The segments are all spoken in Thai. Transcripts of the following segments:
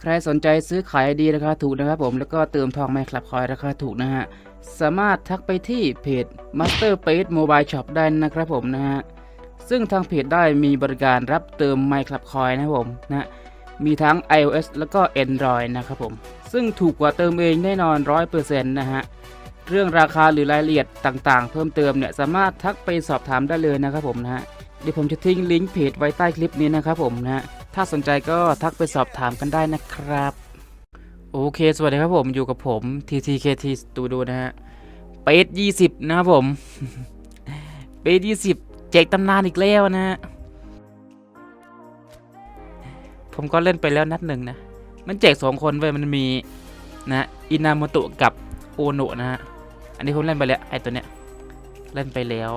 ใครสนใจซื้อขายดีราคาถูกนะครับผมแล้วก็เติมทองไมคลับคอยราคาถูกนะฮะสามารถทักไปที่เพจ Master p a c e Mobile Shop ได้นะครับผมนะฮะซึ่งทางเพจได้มีบริการรับเติมไมคลับคอยนะครับผมนะฮะมีทั้ง iOS แล้วก็ Android นะครับผมซึ่งถูกกว่าเติมเองแน่นอน 100%นะฮะเรื่องราคาหรือรายละเอียดต่างๆ เพิ่มเติมเนี่ยสามารถทักไปสอบถามได้เลยนะครับผมนะฮะเดี๋ยวผมจะทิ้งลิงก์เพจไว้ใต้คลิปนี้นะครับผมนะฮะ ถ้าสนใจก็ทักไปสอบถามกันได้นะครับ โอเค สวัสดีครับผมอยู่กับผม TTKT Studio นะฮะเปด20นะครับผมเปด20แจกตำนานอีกแล้วนะฮะผมก็เล่นไปแล้วนัดหนึ่งนะ มันแจกสองคนเว้ยมันมีนะอินามโตะกับโอโนะนะฮะอันนี้ผมเล่นไปแล้วไอตัวเนี้ยเล่นไปแล้ว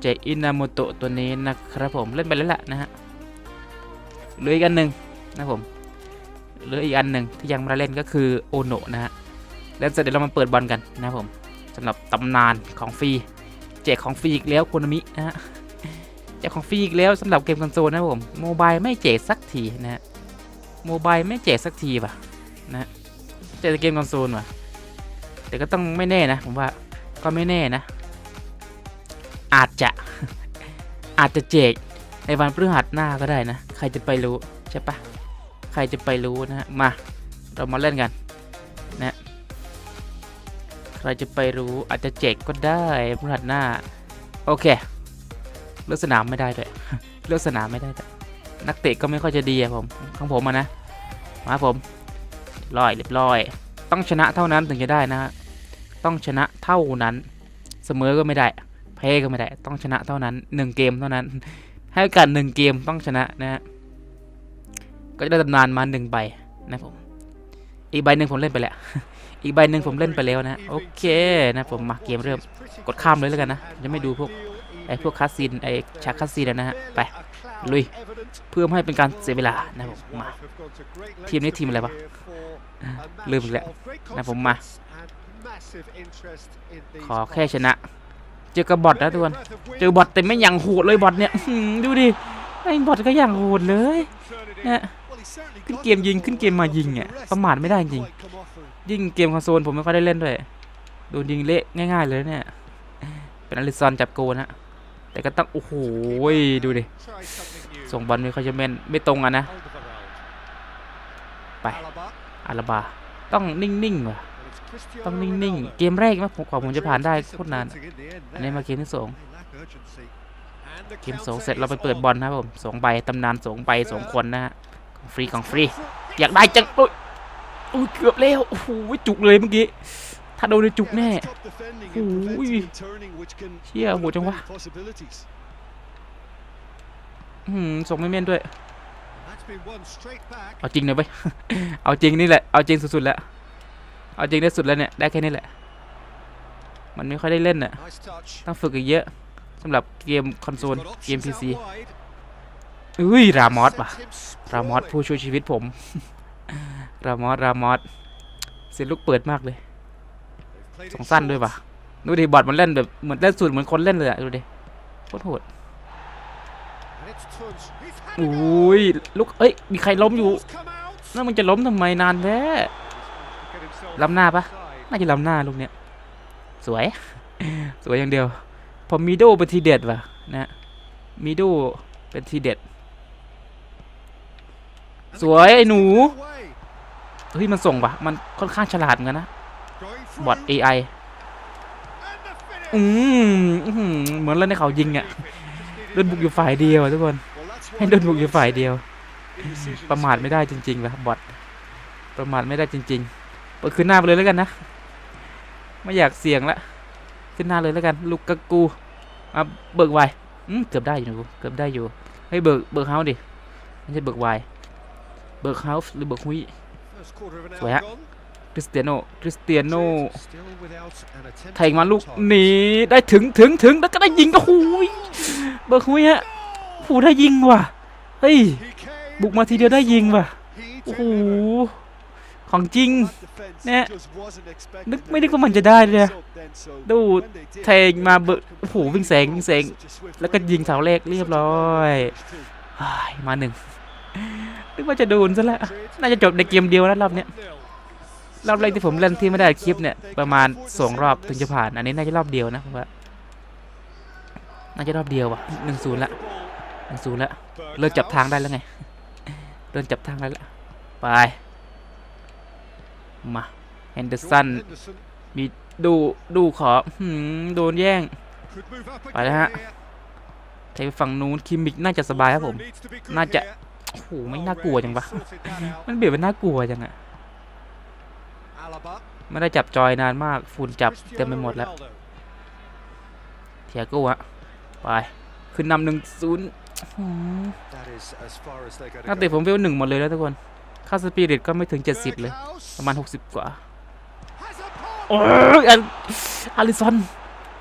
แจกอินามโตะตัวนี้นะครับผมเล่นไปแล้วแหละนะฮะ หลืออีกอันหนึ่งนะผมหลืออีกอันหนึ่งที่ยังไม่ได้เล่นก็คือโอโนนะฮะเล่นเสร็จเดี๋ยวเรามาเปิดบอลกันนะผมสำหรับตำนานของฟรีแจกของฟรีอีกแล้วโคนามินะฮะแจกของฟรีอีกแล้วสำหรับเกมคอนโซลนะผมโมบายไม่แจกสักทีนะฮะโมบายไม่แจกสักทีว่ะนะแจกเกมคอนโซลว่ะแต่ก็ต้องไม่แน่นะผมว่าก็ไม่แน่นะ อาจจะอาจจะแจกในวันพฤหัสหน้าก็ได้นะ ใครจะไปรู้ใช่ปะใครจะไปรู้นะฮะมาเรามาเล่นกันนะใครจะไปรู้อาจจะแจกก็ได้พฤหัสหน้าโอเคเลือกสนามไม่ได้ด้วยเลือกสนามไม่ได้ด้วยนักเตะก็ไม่ค่อยจะดีอะผมของผมอะนะมาผมร้อยเรียบร้อย ต้องชนะเท่านั้นถึงจะได้นะต้องชนะเท่านั้น เสมอก็ไม่ได้แพ้ก็ไม่ได้ ต้องชนะเท่านั้นหนึ่งเกมเท่านั้น ให้โอกาสหนึ่งเกมต้องชนะนะฮะก็จะได้ตำนานมาหนึ่งใบนะผมอีกใบหนึ่งผมเล่นไปแล้วอีกใบหนึ่งผมเล่นไปแล้วนะโอเคนะผมมาเกมเริ่มกดข้ามเลยแล้วกันนะจะไม่ดูพวกไอ้พวกคัสซีนไอ้ฉากคัสซีนนะฮะไปลุยเพื่อให้เป็นการเสียเวลานะผมมาทีมนี้ทีมอะไรวะลืมอีกแล้วนะผมมา ขอแค่ชนะ จอกับบอทนะทุกคนเจอบอทแต่ไม่อย่างโหดเลยบอทเนี่ยดูดิไอ้บอทก็อย่างโหดเลยเนี่ยขึ้นเกมยิงขึ้นเกมมายิงอะประมาทไม่ได้จริงยิ่งเกมคอนโซลผมไม่ค่อยได้เล่นด้วยโดนยิงเละง่าย ๆเลยเนี่ยเป็นอลิซอนจับโกนะแต่ก็ต้องโอ้โหดูดิส่งบอลไม่ค่อยจะแม่นไม่ตรงอะนะไปอาราบาต้องนิ่งๆว่ะ ต้องนิ่งๆ เกมแรกมั้งผมกว่าผมจะผ่านได้โคตรนาน อันนี้มาเกมที่สองเกมสองเสร็จเราไปเปิดบอลนะครับผมสองใบตำนานสองใบสองคนนะฮะของฟรีของฟรี อยากได้จังโอ้ยโอ้ยเกือบแล้วโอ้โหจุกเลยเมื่อกี้ถ้าโดนในจุกแน่โอ้ยเชี่ยโหดจังวะอืมส่งไม่เม่นด้วย เอาจริงเลยเว้ยเอาจริงนี่แหละ เอาจริงสุดๆแล้ว เอาจริงได้สุดแล้วเนี่ย ได้แค่นี้แหละ มันไม่ค่อยได้เล่นน่ะ ต้องฝึกอีกเยอะสำหรับเกมคอนโซล เกม PC อุ้ย รามอสว่ะ รามอสผู้ช่วยชีวิตผม รามอส รามอส เสียลูกเปิดมากเลยสองสั้นด้วยว่ะ ดูดิบอทมันเล่นแบบเหมือนเล่นสูตรเหมือนคนเล่นเลยอะดูดิโคตรโหดอุ้ยลูกเอ้ย มีใครล้มอยู่นั่นมึงจะล้มทำไมนานแท้ ล้ำหน้าปะน่าจะล้ำหน้าลูกเนี้ยสวย สวยอย่างเดียว พอมิโดเป็นทีเด็ดว่ะนะมิโดเป็นทีเด็ด สวยไอ้หนูเฮ้ยมันส่งว่ะมันค่อนข้างฉลาดเหมือนกันนะบอท AI อืมอื้อหือเหมือนเล่นในเขายิงอะ่ะโดนบุกอยู่ฝ่ายเดียวทุกคน ให้โดนบุกอยู่ฝ่ายเดียว ประมาทไม่ได้จริงๆว่ะบอทประมาทไม่ได้จริง ๆ เปิดขึ้นหน้าไปเลยแล้วกันนะ ไม่อยากเสี่ยงละขึ้นหน้าเลยแล้วกัน ลูกกะกูมาเบิกไวเกือบได้อยู่นะกูเกือบได้อยู่ให้ยเบิกเบิกเฮาดิไม่ใช่เบิกไวเบิกเฮาส์หรือเบิกฮุยสวยฮะคริสเตียโนคริสเตียโนแทงมาลูกหนีได้ถึงถึงถึงแล้วก็ได้ยิงก็หูยเบิกฮุยฮะหูได้ยิงว่ะเฮ้ยบุกมาทีเดียวได้ยิงว่ะโอ้โห ของจริงเนี่ยนึกไม่นึกว่ามันจะได้เลยอะดูแทงมาเบิกโอ้โหวิ่งแสงวิ่งแสงแล้วก็ยิงเสาแรกเรียบร้อยอ้ายมาหนึ่งนึกว่าจะโดนซะแล้วน่าจะจบในเกมเดียวนะรอบเนี้ยรอบแรกที่ผมเล่นที่ไม่ได้คลิปเนี่ยประมาณสองรอบถึงจะผ่านอันนี้น่าจะรอบเดียวนะผมว่าน่าจะรอบเดียวว่ะหนึ่งศูนย์ละหนึ่งศูนย์ละเริ่มจับทางได้แล้วไงเริ่มจับทางได้แล้วไป มาแฮนเดอร์สันมีดูดูขอหืมโดนแย่ง ไปแล้วฮะเทไปฝั่งนู้นคิมมิกน่าจะสบายครับผม น่าจะโอ้โหไม่น่ากลัวจังวะมันเบียดมันน่ากลัวจังอะไม่ได้จับจอยนานมากฝุ่นจับเต็มไปหมดแล้วเทียโก้อะไปขึ้นนำหนึ่งศูนย์นักเตะผมเวลหนึ่งหมดเลยแล้วทุกคน ค่าสปีริตก็ไม่ถึง 70 เลย ประมาณ 60 กว่า โอ้ยอันอาริสัน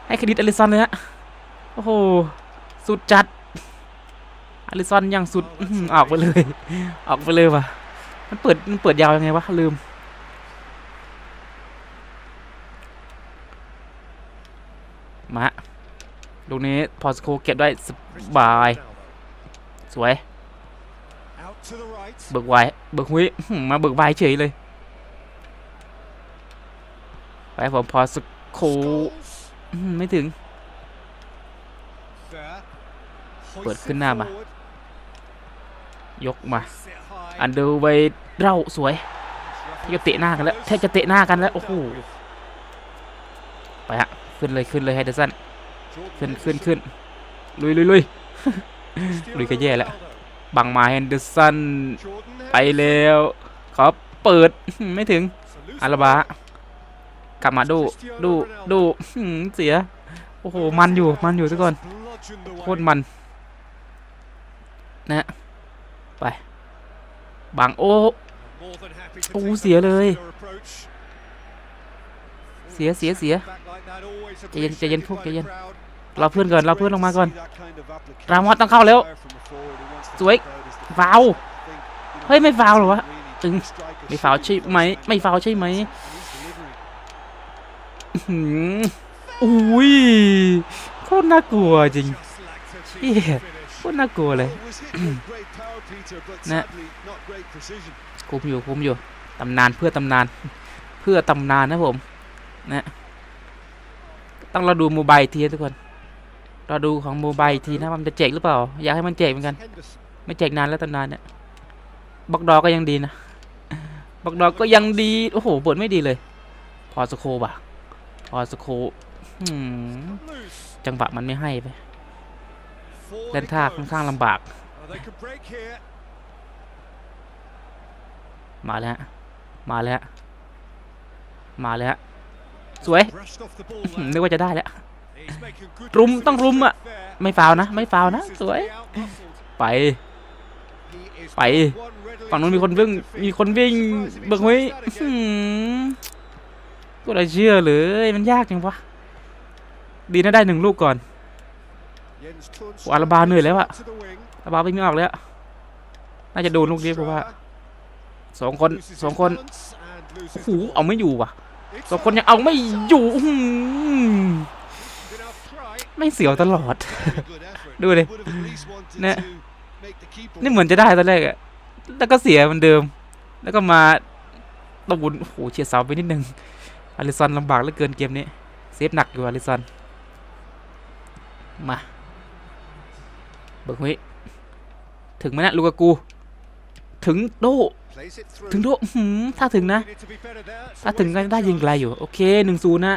ให้เครดิตอาริสันเลยฮะ โอ้โห สุดจัดอาริสันยังสุดอื้อหือออกไปเลย ออกไปเลยว่ะ มันเปิด มันเปิดยาวยังไงวะ ลืม มาฮะลูกนี้พอสโคเก็บได้สบาย สวย เบิกไว้ เบิกหุยอื้อหือมาเบิกไว้เฉยเลยไปผมพอสโคไม่ถึง เปิดขึ้นหน้ามา ยกมา อันเดอร์ไวเร่าสวยแทบจะเตะหน้ากันแล้วแทบจะเตะหน้ากันแล้ว โอ้โห ไปฮะ ขึ้นเลยขึ้นเลยไฮเดอร์สันขึ้นขึ้นขึ้นลุยลุยลุยลุยก็แย่แล้ว บังมาแฮนเดอร์สันไปแล้วขอเปิดไม่ถึงอาราบากลับมาดูดูดูเสีย โอ้โห มันอยู่มันอยู่ทุกคนโคตรมัน นะ ไปบังโอ้โอ้เสียเลย เสียเสียเสียใจเย็นใจเย็นพวกใจเย็นเราเพื่อนก่อนเราเพื่อนลงมาก่อนรามอสต้องเข้าแล้ว สวยฟาวเฮ้ยไม่ฟาวหรอวะตึงไม่ฟาวใช่ไหมไม่ฟาวใช่ไหมอืออุ้ยโคตรน่ากลัวจริงเหี้ยโคตรน่ากลัวเลยนะคุมอยู่คุมอยู่ตำนานเพื่อตำนาน เพื่อตำนานนะผมนะต้องเราดูโมบายทีทุกคนเราดูของโมบายทีนะมันจะแจกหรือเปล่า อยากให้มันแจกเหมือนกัน ไม่แจกนานแล้วตำนานเนี่ยบล็อกดอก็ยังดีนะบล็อกดอก็ยังดี โอ้โหเปิดไม่ดีเลย พอสโคบ่ะพอสโคจังหวะมันไม่ให้ไปเล่นท่าค่อนข้างลำบาก มาแล้วฮะมาแล้วฮะมาแล้วฮะสวย นึกว่าจะได้แล้วรุมต้องรุมอะ ไม่ฟาวนะ ไม่ฟาวนะ สวย ไป ไป ฝั่งนู้นมีคนวิ่ง มีคนวิ่ง เบิกไว้อื้อหือกูได้เชื่อเลยมันยากจังวะ ดีนะได้หนึ่งลูกก่อนโอ้อาราบาเหนื่อยแล้วอะอาราบาวิ่งไม่ออกเลยอะน่าจะโดนลูกนี้เพราะว่าสองคนสองคนโอ้โหเอาไม่อยู่ว่ะสองคนยังเอาไม่อยู่อื้อหือไม่เสียวตลอด ดูดิเนี่ย นี่เหมือนจะได้ตอนแรกอะแล้วก็เสียเหมือนเดิม แล้วก็มาตะบุญโอ้โหเฉียดเสาไปนิดนึงอาริสันลำบากเหลือเกินเกมนี้ เซฟหนักอยู่อาริสันมา เบิกหุยถึงไหมเนะลูกากู ถึงโด ถึงโดอื้อหืมถ้าถึงนะ ถ้าถึงก็ได้ยิงไกลอยู่ โอเคหนึ่งศูนย์นะ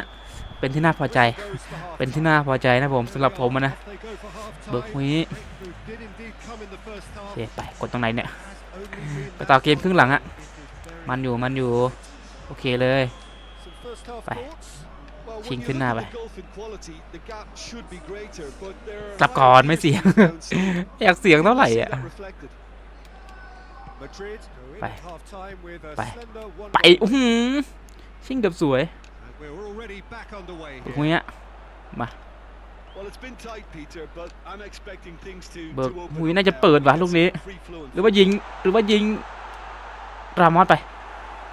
เป็นที่น่าพอใจ เป็นที่น่าพอใจนะผมสำหรับผมอะนะ เบิกหุยโอ เคไปกดตรงไหนเนี่ยไปต่อเกมครึ่งหลังอะมันอยู่มันอยู่ โอเคเลยไปชิงขึ้นหน้าไปกลับก่อนไม่เสียงอยากเสียงเท่าไหร่อะไป ไป ไปอื้อหือชิงเกือบสวยตรงนี้อะมา เบิกหุยน่าจะเปิดว่ะลูกนี้ หรือว่ายิงหรือว่ายิงรามอสไป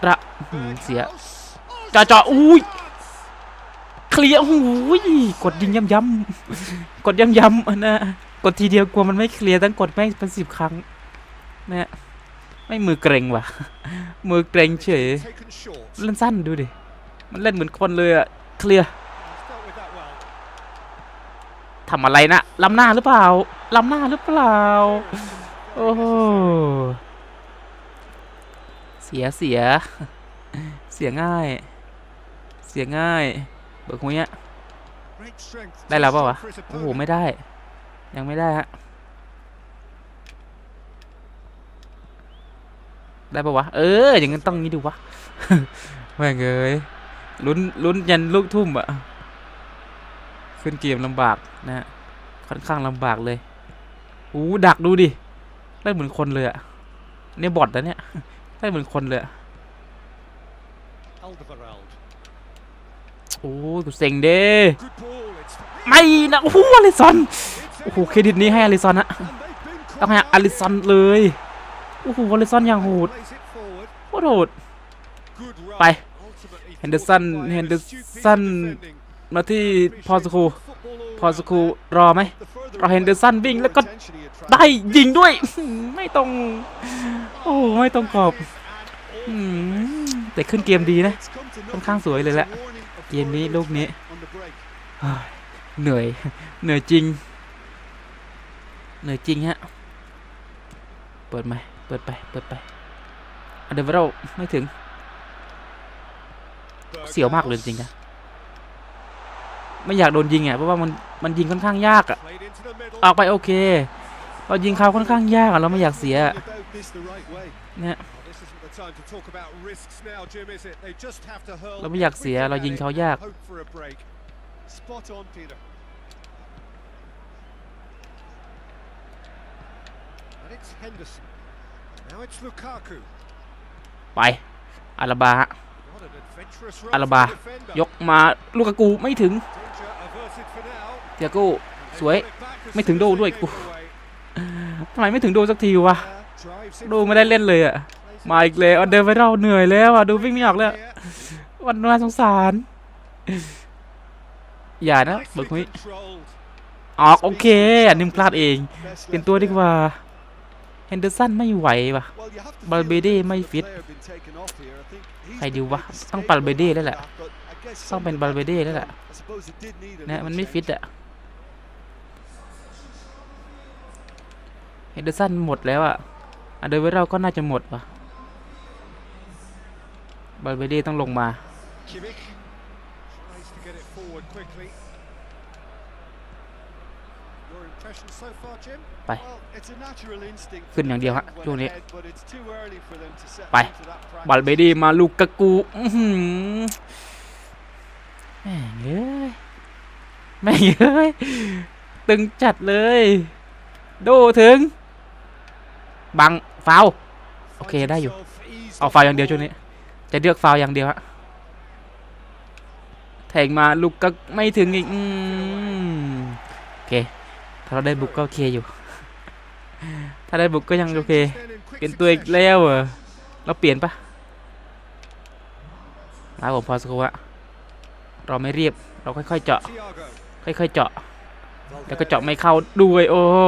ระอื้อหือเสียจ่อจ่ออุ้ยเคลียร์โอ้ยกดยิงย้ำๆกดย้ำๆอันนะกดทีเดียวกลัวมันไม่เคลียร์ต้องกดแม่งเป็นสิบครั้งนะไม่มือเกรงว่ะ มือเกรงเฉย Taken short. เล่นสั้นดูดิมันเล่นเหมือนคนเลยอะเคลียร์ ทำอะไรนะล้ำหน้าหรือเปล่าล้ำหน้าหรือเปล่า โอ้โเสียเสีย เสียง่าย เสียง่าย เบิกหุยอะ Great strength. ได้แล้วเปล่าวะ โอ้โห ไม่ได้ ยังไม่ได้ฮะ ได้ปะวะ เออ อย่างนั้นต้องงี้ดูวะแม่งเอ้ยลุ้นลุ้นยันลูกทุ่มอะ ขึ้นเกมลำบากนะฮะค่อนข้างลำบากเลยอู้ดักดูดิเล่นเหมือนคนเลยอะเนี่ยบอทนะเนี่ยเล่นเหมือนคนเลยอะ Alderweireld. โอ้ยกูเซ็งเด้ Good ball. It's ไม่นะโอ้โหอลิซอน it's โอ้โหเครดิตนี้ให้อลิซอนนะ and they've been ต้องให้ caught อ out. ลิซอนเลยโอ้โหอลิซอนอย่างโหด Plays it forward. โคตรโหด Good run. ไป Ultimately Henderson thwarted by a Henderson stupid defending. มาที่พอสคูพอส round คูรอไหม The further รอ away, เฮนเดอร์สันวิ่งแล้วก็ได้ยิงด้วย ไม่ตรงโอ้ไม่ตรงกรอบแต่ขึ้นเกมดีนะค่อนข้างสวยเลยแหละเกมนี้ลูกนี้เหนื่อยเหนื่อยจริง เหนื่อยจริงฮะเปิดไหมเปิดไปเปิดไปเดอร์เวลไม่ถึง เสียวมากเลยจริงนะ ไม่อยากโดนยิงอะเพราะว่ามันมันยิงค่อนข้างยากอะออกไปโอเค เรายิงเขาค่อนข้างยากเราไม่อยากเสียเนี่ยเราไม่อยากเสียเรายิงเขายากไปอาราบาอาราบายกมาลูกกูไม่ถึง เตียโก้สวยไม่ถึงโดด้วยกูทำไมไม่ถึงโดสักทีวะโดไม่ได้เล่นเลยอะมาอีกแล้วเดินไปเราเหนื่อยแล้วอะดูวิ่งไม่ออกแล้ววันน่าสงสาร อย่านะเบิกมิออกโอเคนิงพลาดเอง เป็นตัวดีกว่าเฮนเดอร์สันไม่ไหววะบาลเบเด้ไม่ฟิต ใครดูวะ ต้องบาลเบเด้แล้วแหละ ต้องเป็นบาลเบเด้แล้วแหละนะมันไม่ฟิตอะ เฮนเดอร์สันหมดแล้วอะอันเดอร์เวเราก็น่าจะหมดว่ะบัลเบเด้ต้องลงมา Kimmich tries to get it forward quickly. Your impression so far, Jim? ไป Well, it's a natural instinct ขึ้นอย่างเดียวฮะ when ช่วงนี้ ahead, but it's too early for them to set ไป into that practice. บัลเบเด้มาลูกกากูอื้อหือแม่งเอ้ยแม่งเอ้ยตึงจัดเลย โดถึง บังฟาวโอเคได้อยู่ Finds himself eased เอา off ฟาว the อย่างเดียว ball. ช่วงนี้ จะเลือกฟาวอย่างเดียวฮะแทงมาลูกก็ไม่ถึงอีกอืมโอเคถ้าเราได้บุกก็โอเคอยู่ ถ้าได้บุกก็ยังโอเค Changes then in quick เปลี่ยนตัวอีก succession. แล้วเหรอเราเปลี่ยนปะมาผมพอสกวะเราไม่รีบเราค่อยๆเจาะ Thiago. ค่อยๆเจาะ แล้วก็เจาะไม่เข้าด้วยโอ้โห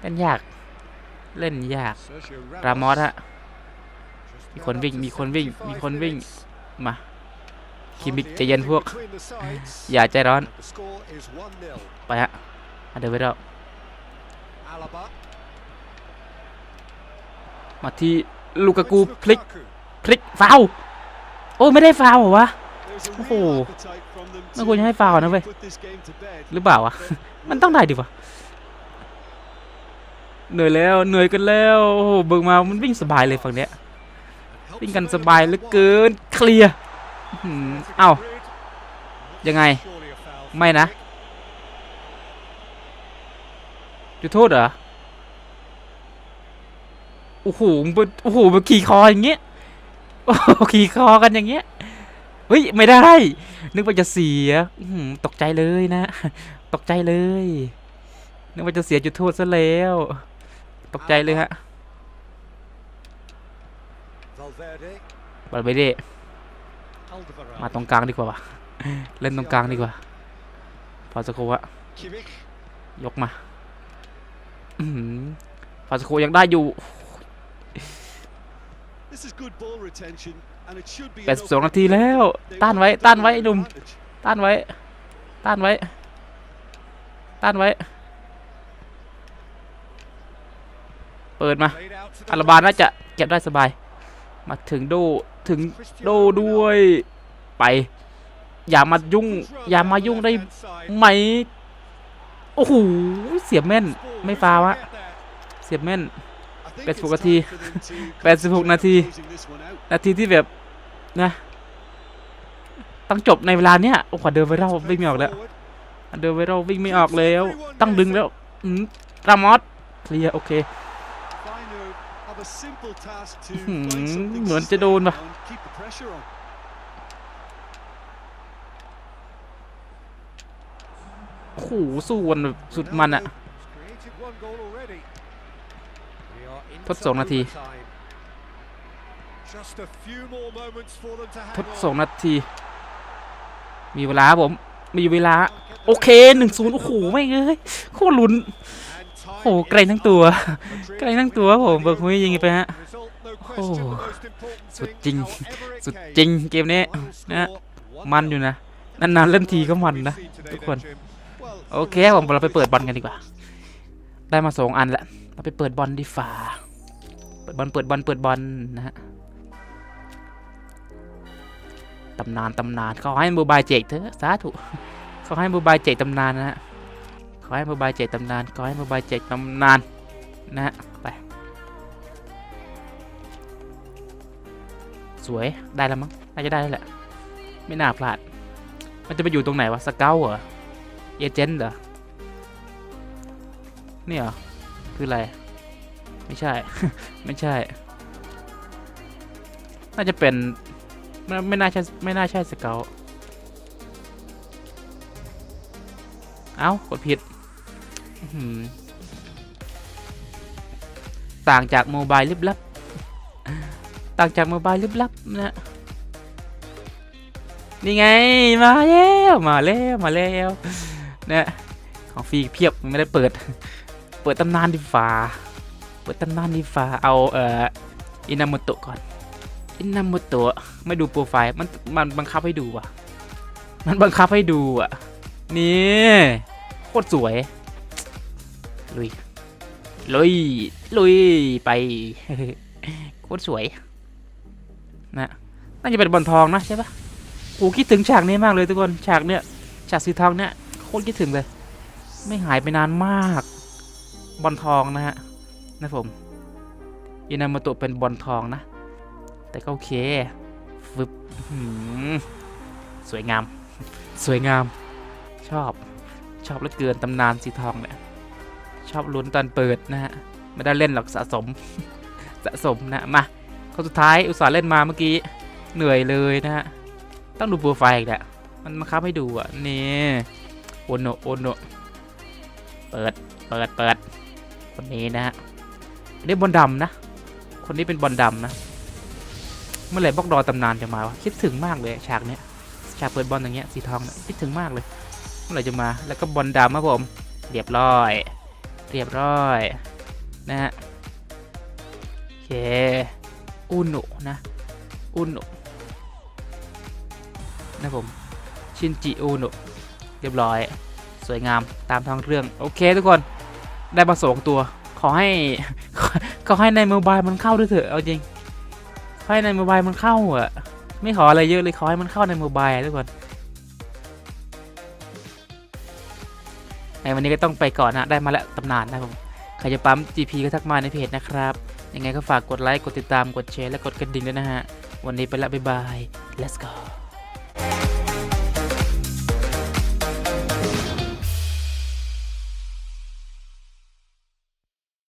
เล่นยาก เล่นยาก Sergio รามอสฮะ Just มี now คนวิ่ง up to มีคนวิ่งมีคนวิ่ง75มา minutes. คิมิก Hardly ใจเย็น anything พวก between the sides. อย่าใจร้อน The score is 1-0. ไปฮะอะเดี๋ยวไปเรา Alaba. มาที่ลูกากู It's พลิก Lukaku. พลิกฟาวล์โอ้ยไม่ได้ฟาวล์เหรอวะ There's a โอ้โห real appetite from them ไม่ควรจะให้ฟาวล์นะเว้ย to put this game to bed. หรือเปล่าวะมันต้องได้ดิวะ เหนื่อยแล้วเหนื่อยกันแล้วโอ้โหเบิกมามันวิ่งสบายเลยฝั่งเนี้ยวิ่งกันสบายเหลือเกินเคลียร์อื้อหือเอ้ายังไงไม่นะจุดโทษเหรอโอ้โหโอ้โหมันขี่คออย่างเงี้ยโอ้ขี่คอกันอย่างเงี้ยเฮ้ยไม่ได้ นึกว่าจะเสียตกใจเลยนะ ตกใจเลยนึกว่าจะเสียจุดโทษซะแล้ว ตกใจเลยฮะบอลไปเด้มาตรงกลางดีกว่าวะเล่นตรงกลางดีกว่าพอสโควะยกมาอือหือพอสโคยังได้อยู่แปดสองนาทีแล้ว ต้านไว้ ต้านไว้ไอ้หนุ่ม ต้านไว้ ต้านไว้ ต้านไว้ เปิดมาอาราบาน่าจะเก็บได้สบาย มาถึงโดถึงโดด้วยไป อย่ามายุ่ง อย่ามายุ่งได้ไหมโอ้โหเสียบแม่นไม่ฟาวะเสียบแม่น I think 86นาที time for them to 86นาที นาทีที่แบบนะต้องจบในเวลาเนี้ยโอ้ขวาเดินไวรัลวิ่งไม่ออกแล้ว เดินไวรัลวิ่งไม่ออกแล้ว ต้องดึงแล้วอืมรามอสเคลียร์โอเค เหมือน to จะโดน stand ป่ะ on, keep the pressure on. โอ้โหสู้วันแบบสุดมันอะ Ronaldo has created one goal already. We are into ทดสองนาที overtime. Just a few more moments for them to ท hang ด on. สองนาที มีเวลาครับผม มีเวลา โอเคหนึ่งศูนย์โอ้โห ไม่งเอ้ยโคตรลุ้น And โอ้ time โหเกรงทั้งตัว is up. Madrid เกรงทั้งตัวผมเบิกหุยยิงไปฮะโอ้สุดจริง สุดจริงเกมนี้นะมันอยู่นะนานๆเล่นทีก็มันนะทุกคน โอเคผมเราไปเปิดบอลกันดีกว่า ได้มาสองอันแล้วเราไปเปิดบอลดีฝ่าเปิดบอลเปิดบอลเปิดบอลนะฮะตำนานตำนานเขาให้โมบายเจกเถอะสาธุเขาให้โมบายเจกตำนานนะฮะ ขาให้โมบายเจกตำนานขาให้โมบายเจกตำนานนะฮะไปสวยได้แล้วมั้งน่าจะได้แล้วแหละไม่น่าพลาด มันจะไปอยู่ตรงไหนวะสเกลเหรอเอเจนต์เหรอนี่เหรอคืออะไร ไม่ใช่ ไม่ใช่ น่าจะเป็น ไม่ไม่น่าใช่ไม่น่าใช่สเกลเอ้ากดผิด ต่างจากโมบายลิบลับ ต่างจากโมบายลิบลับนะ นี่ไง มาแล้ว มาแล้ว มาแล้วนะของฟรีเพียบไม่ได้เปิด เปิดตำนานดีฟ้าเปิดตำนานดีฟ้าเอาเอ่ออินามุโตะก่อนอินามุโตะไม่ดูโปรไฟล์มันมันบังคับให้ดูอะ มันบังคับให้ดูอะ นี่โคตรสวย ลุย ลุย ลุย ไป โคตรสวย นะ น่าจะเป็นบอลทองนะใช่ปะโอ้คิดถึงฉากนี้มากเลยทุกคน ฉากเนี้ย ฉากสีทองเนี้ยโคตรคิดถึงเลย ไม่หายไปนานมาก บอลทองนะฮะ นะผมอินามาตะเป็นบอลทองนะ แต่ก็โอเคฟึบอื้อหือสวยงาม สวยงาม ชอบ ชอบเหลือเกินตำนานสีทองเนี่ย ชอบลุ้นตอนเปิดนะฮะ ไม่ได้เล่นหรอกสะสม สะสมนะ มาคนสุดท้ายอุตส่าห์เล่นมาเมื่อกี้ เหนื่อยเลยนะฮะ ต้องดูโปรไฟล์อีกแหละ มันมาคับให้ดูอะ นี่โอโนโอโนเปิด เปิด เปิด คนนี้นะฮะนนี้บอลดำนะ คนนี้เป็นบอลดำนะ เมื่อไหร่บล็อกดอตำนานจะมาวะ คิดถึงมากเลยฉากเนี้ย ฉากเปิดบอลอย่างเงี้ย สีทองคิดถึงมากเลย เมื่อไหร่จะมา แล้วก็บอลดำครับผม เรียบร้อย เรียบร้อยนะฮะโอเคอุนะนะอุนะนะผมชินจิอโนะเรียบร้อย สวยงามตามท้องเรื่อง โอเคทุกคนได้มาสองตัว ขอให้ขอให้ในโมบายมันเข้าด้วยเถอะเอาจริงขอให้ในโมบายมันเข้าอะไม่ขออะไรเยอะเลยขอให้มันเข้าในโมบายทุกคน วันนี้ก็ต้องไปก่อนนะได้มาแล้วตำนานนะผมใครจะปั๊ม GP ก็ทักมาในเพจนะครับ ยังไงก็ฝากกดไลค์กดติดตามกดแชร์และกดกระดิ่งด้วยนะฮะ วันนี้ไปละบ๊ายบาย let's go